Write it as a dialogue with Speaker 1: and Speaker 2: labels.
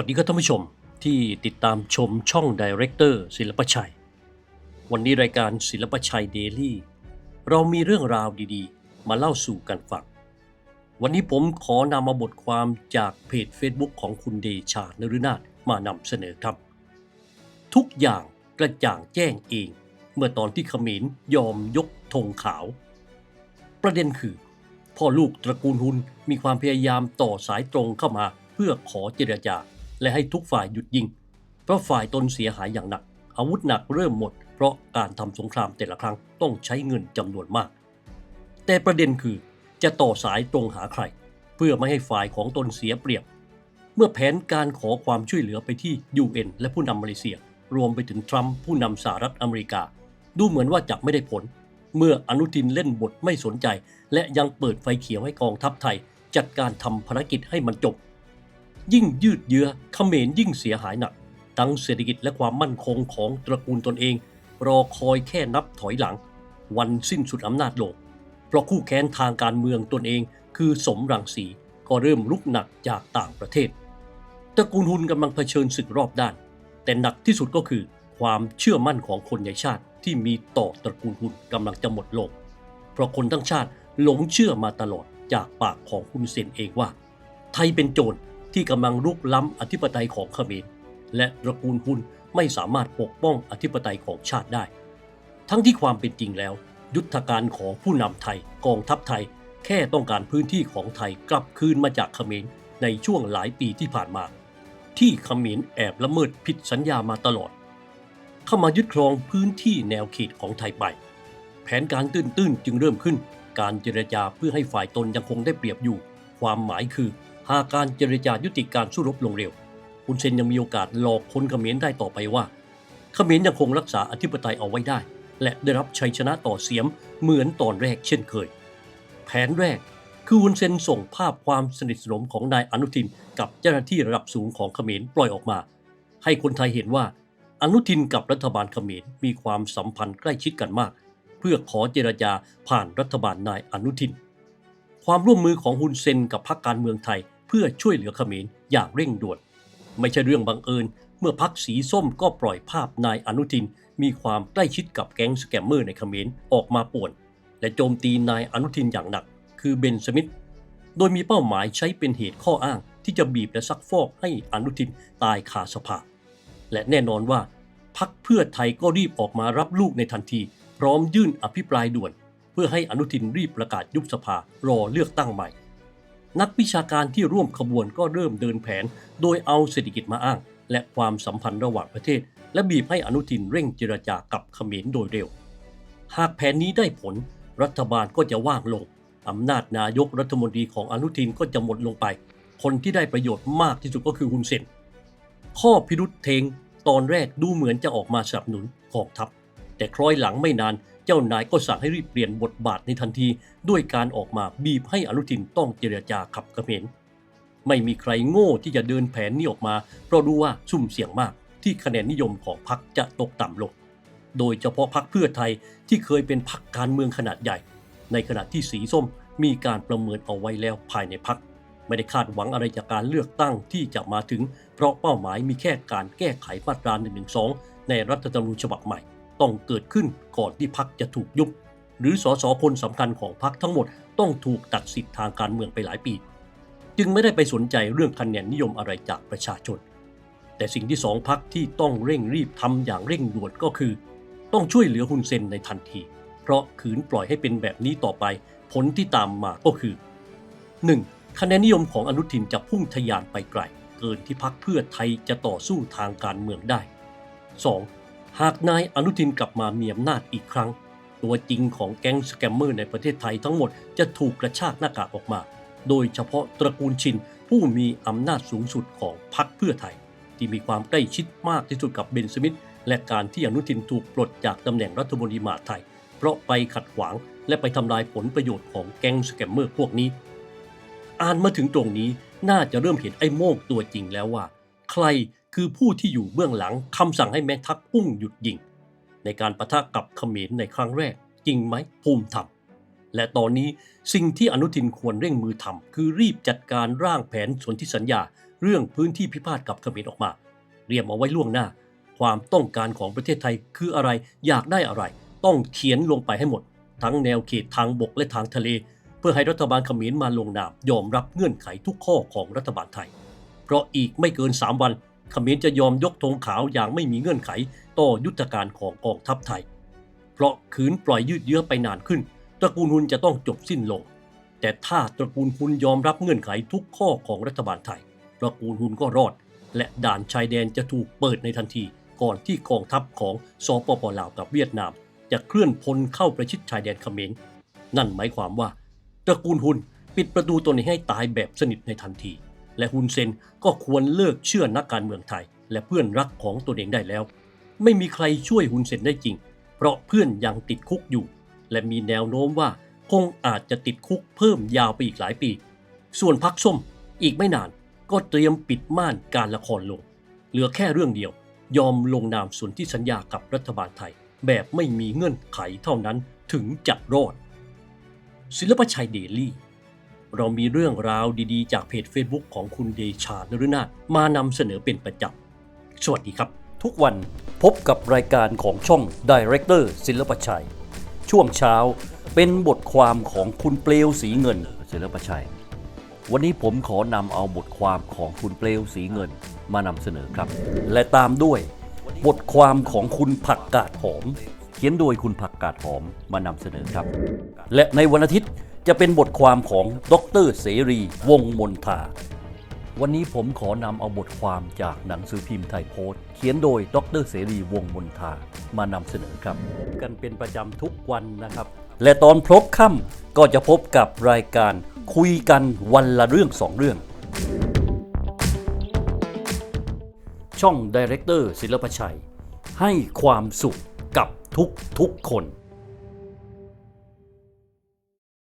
Speaker 1: วัสดีครับท่านผู้ชมที่ติดตามชมช่องดีเรคเตอร์ศิลปชัย วันนี้รายการศิลปชัยเดลี่เรามีเรื่องราวดีๆ มาเล่าสู่กันฟัง วันนี้ผมขอนำมาบทความจากเพจ Facebook ของคุณเดชานฤนาถมานำเสนอครับ ทุกอย่างกระจ่างแจ้งเอง เมื่อตอนที่ขมรยอมยกธงขาว ประเด็นคือ พ่อลูกตระกูลหุนมีความพยายามต่อสายตรงเข้ามาเพื่อขอเจรจา และให้ทุกฝ่ายหยุดยิง เพราะฝ่ายตนเสียหายอย่างหนัก อาวุธหนักเริ่มหมด เพราะการทำสงครามแต่ละครั้งต้องใช้เงินจำนวนมาก แต่ประเด็นคือจะต่อสายตรงหาใคร เพื่อไม่ให้ฝ่ายของตนเสียเปรียบ เมื่อแผนการขอความช่วยเหลือไปที่ UN และผู้นำมาเลเซีย รวมไปถึงทรัมป์ผู้นำสหรัฐอเมริกา ดูเหมือนว่าจะไม่ได้ผล เมื่ออนุทินเล่นบทไม่สนใจ และยังเปิดไฟเขียวให้กองทัพไทย จัดการทำภารกิจให้มันจบ ยิ่งยืดเยื้อเขมรยิ่งเสียหายหนัก ทั้งเศรษฐกิจและความมั่นคงของตระกูลตนเอง รอคอยแค่นับถอยหลัง วันสิ้นสุดอำนาจโลก เพราะคู่แค้นทางการเมืองตนเองคือสมรังสีก็เริ่มลุกหนักจากต่างประเทศ ตระกูลหุนกำลังเผชิญศึกรอบด้าน แต่หนักที่สุดก็คือ ความเชื่อมั่นของคนในชาติที่มีต่อตระกูลหุนกำลังจะหมดลง เพราะคนทั้งชาติหลงเชื่อมาตลอดจากปากของคุณเซนเองว่า ไทยเป็นโจร ที่กำลังลุกล้ำอธิปไตยของเขมรและตระกูลหุนไม่สามารถปกป้องอธิปไตยของชาติได้ ทั้งที่ความเป็นจริงแล้ว ยุทธการของผู้นำไทยกองทัพไทย แค่ต้องการพื้นที่ของไทยกลับคืนมาจากเขมรในช่วงหลายปีที่ผ่านมา ที่เขมรแอบละเมิดผิดสัญญามาตลอด เข้ามายึดครองพื้นที่แนวเขตของไทยไป แผนการตื้นๆจึงเริ่มขึ้น การเจรจาเพื่อให้ฝ่ายตนยังคงได้เปรียบอยู่ ความหมายคือ หากการเจรจายุติการสู้รบลงเร็วคุณเซนยังมีโอกาสหลอกคนเขมรได้ต่อไปว่า เขมรยังคงรักษาอธิปไตยเอาไว้ได้ และได้รับชัยชนะต่อเสียมเหมือนตอนแรกเช่นเคย แผนแรกคือวุนเซนส่งภาพความสนิทสนมของนายอนุทินกับเจ้าหน้าที่ระดับสูงของเขมรปล่อยออกมา ให้คนไทยเห็นว่าอนุทินกับรัฐบาลเขมรมีความสัมพันธ์ใกล้ชิดกันมาก เพื่อขอเจรจาผ่านรัฐบาลนายอนุทิน ความร่วมมือของฮุนเซนกับพรรคการเมืองไทย เพื่อช่วยเหลือเขมรอย่างเร่งด่วน ไม่ใช่เรื่องบังเอิญ เมื่อพรรคสีส้มก็ปล่อยภาพนายอนุทิน มีความใกล้ชิดกับแก๊งสแกมเมอร์ในเขมรออกมาป่วน และโจมตีนายอนุทินอย่างหนัก คือเบนสมิธโดยมีเป้าหมายใช้เป็นเหตุข้ออ้าง ที่จะบีบและซักฟอกให้อนุทินตายคาสภา และแน่นอนว่าพรรคเพื่อไทยก็รีบออกมารับลูกในทันที พร้อมยื่นอภิปรายด่วน เพื่อให้อนุทินรีบประกาศยุบสภารอเลือกตั้งใหม่ นักวิชาการที่ร่วมขบวนก็เริ่มเดินแผน โดยเอาเศรษฐกิจมาอ้าง และความสัมพันธ์ระหว่างประเทศ และบีบให้อนุทินเร่งเจรจากับเขมรโดยเร็ว หากแผนนี้ได้ผล รัฐบาลก็จะว่างลงอำนาจนายกรัฐมนตรีของอนุทินก็จะหมดลงไป คนที่ได้ประโยชน์มากที่สุดก็คือฮุนเซนข้อพิรุษเทงตอนแรกดูเหมือนจะออกมาสนับสนุนกองทัพ แต่คล้อยหลังไม่นานเจ้านายก็สั่งให้รีบเปลี่ยนบทบาทในทันที ด้วยการออกมาบีบให้อนุทินต้องเจรจาขับกระเขมรไม่มีใครโง่ที่จะเดินแผนนี้ออกมา เพราะรู้ว่าสุ่มเสี่ยงมากที่คะแนนนิยมของพรรคจะตกต่ำลง โดยเฉพาะพรรคเพื่อไทยที่เคยเป็นพรรคการเมืองขนาดใหญ่ ในขณะที่สีส้มมีการประเมินเอาไว้แล้วภายในพรรคไม่ได้คาดหวังอะไรจากการเลือกตั้งที่จะมาถึง เพราะเป้าหมายมีแค่การแก้ไขมาตรา1นึในรัฐธรรมนูญฉบับใหม่ ต้องเกิดขึ้นก่อนที่พรรคจะถูกยุบ หรือสสคนสำคัญของพรรคทั้งหมดต้องถูกตัดสิทธิ์ทางการเมืองไปหลายปี จึงไม่ได้ไปสนใจเรื่องคะแนนนิยมอะไรจากประชาชน แต่สิ่งที่สองพรรคที่ต้องเร่งรีบทำอย่างเร่งด่วนก็คือ ต้องช่วยเหลือฮุนเซนในทันที เพราะขืนปล่อยให้เป็นแบบนี้ต่อไป ผลที่ตามมาก็คือ 1. คะแนนนิยมของอนุทินจะพุ่งทะยานไปไกล เกินที่พักเพื่อไทยจะต่อสู้ทางการเมืองได้ 2. หากนายอนุทินกลับมามีอำนาจอีกครั้ง ตัวจริงของแก๊งสแกมเมอร์ในประเทศไทยทั้งหมดจะถูกกระชากหน้ากากออกมา โดยเฉพาะตระกูลชินผู้มีอำนาจสูงสุดของพรรคเพื่อไทย ที่มีความใกล้ชิดมากที่สุดกับเบนสมิธและการที่อนุทินถูกปลดจากตำแหน่งรัฐมนตรีมหาไทย เพราะไปขัดขวางและไปทำลายผลประโยชน์ของแก๊งสแกมเมอร์พวกนี้ อ่านมาถึงตรงนี้น่าจะเริ่มเห็นไอ้โมกตัวจริงแล้วว่า ใคร คือผู้ที่อยู่เบื้องหลังคำสั่งให้แม่ทัพพุ่งหยุดยิง ในการประทะกับเขมรในครั้งแรก จริงไหมภูมิธรรมและตอนนี้สิ่งที่อนุทินควรเร่งมือทำคือรีบจัดการร่างแผนสนธิสัญญา เรื่องพื้นที่พิพาทกับเขมรออกมาเรียมเอาไว้ล่วงหน้า ความต้องการของประเทศไทยคืออะไรอยากได้อะไร ต้องเขียนลงไปให้หมด ทั้งแนวเขตทางบกและทางทะเล เพื่อให้รัฐบาลเขมรมาลงนามยอมรับเงื่อนไขทุกข้อของรัฐบาลไทย เพราะอีกไม่เกิน 3 วัน เขมรจะยอมยกธงขาวอย่างไม่มีเงื่อนไขต่อยุทธการของกองทัพไทย เพราะขืนปล่อยยืดเยื้อไปนานขึ้น ตระกูลฮุนจะต้องจบสิ้นลง แต่ถ้าตระกูลฮุนยอมรับเงื่อนไขทุกข้อของรัฐบาลไทย ตระกูลฮุนก็รอด และด่านชายแดนจะถูกเปิดในทันทีก่อนที่กองทัพของสปปลาวกับเวียดนาม จะเคลื่อนพลเข้าประชิดชายแดนเขมรนั่นหมายความว่า ตระกูลฮุนปิดประตูตนให้ตายแบบสนิทในทันที และฮุนเซนก็ควรเลิกเชื่อนักการเมืองไทย และเพื่อนรักของตนเองได้แล้ว ไม่มีใครช่วยฮุนเซนได้จริง เพราะเพื่อนยังติดคุกอยู่ และมีแนวโน้มว่าคงอาจจะติดคุกเพิ่มยาวไปอีกหลายปี ส่วนพักส้มอีกไม่นานก็เตรียมปิดม่านการละครลง เหลือแค่เรื่องเดียว ยอมลงนามสนธิสัญญากับรัฐบาลไทย แบบไม่มีเงื่อนไขเท่านั้นถึงจะรอด ศิลปชัยเดลี่ เรามีเรื่องราวดีๆ จากเพจ Facebook ของคุณเดชานฤนาถมานำเสนอเป็นประจำสวัสดีครับ ทุกวันพบกับรายการของช่อง Director ศิลปชัย ช่วงเช้าเป็นบทความของคุณเปลวสีเงิน
Speaker 2: ศิลปชัย วันนี้ผมขอนำเอาบทความของคุณเปลวสีเงินมานำเสนอครับ
Speaker 1: และตามด้วย บทความของคุณผักกาดหอม
Speaker 2: เขียนโดยคุณผักกาดหอมมานำเสนอครับ
Speaker 1: และในวันอาทิตย์ จะเป็นบทความของดรเสรี วงมนทา
Speaker 2: วันนี้ผมขอนำเอาบทความจากหนังสือพิมพ์ไทยโพสต์ เขียนโดยดรเสรี วงมนทามานำเสนอครับ
Speaker 1: กันเป็นประจำทุกวันนะครับ และตอนพบค่ำก็จะพบกับรายการคุยกันวันละเรื่องสองเรื่อง ช่อง Director ศิลปชัย ให้ความสุขกับทุกทุกๆคน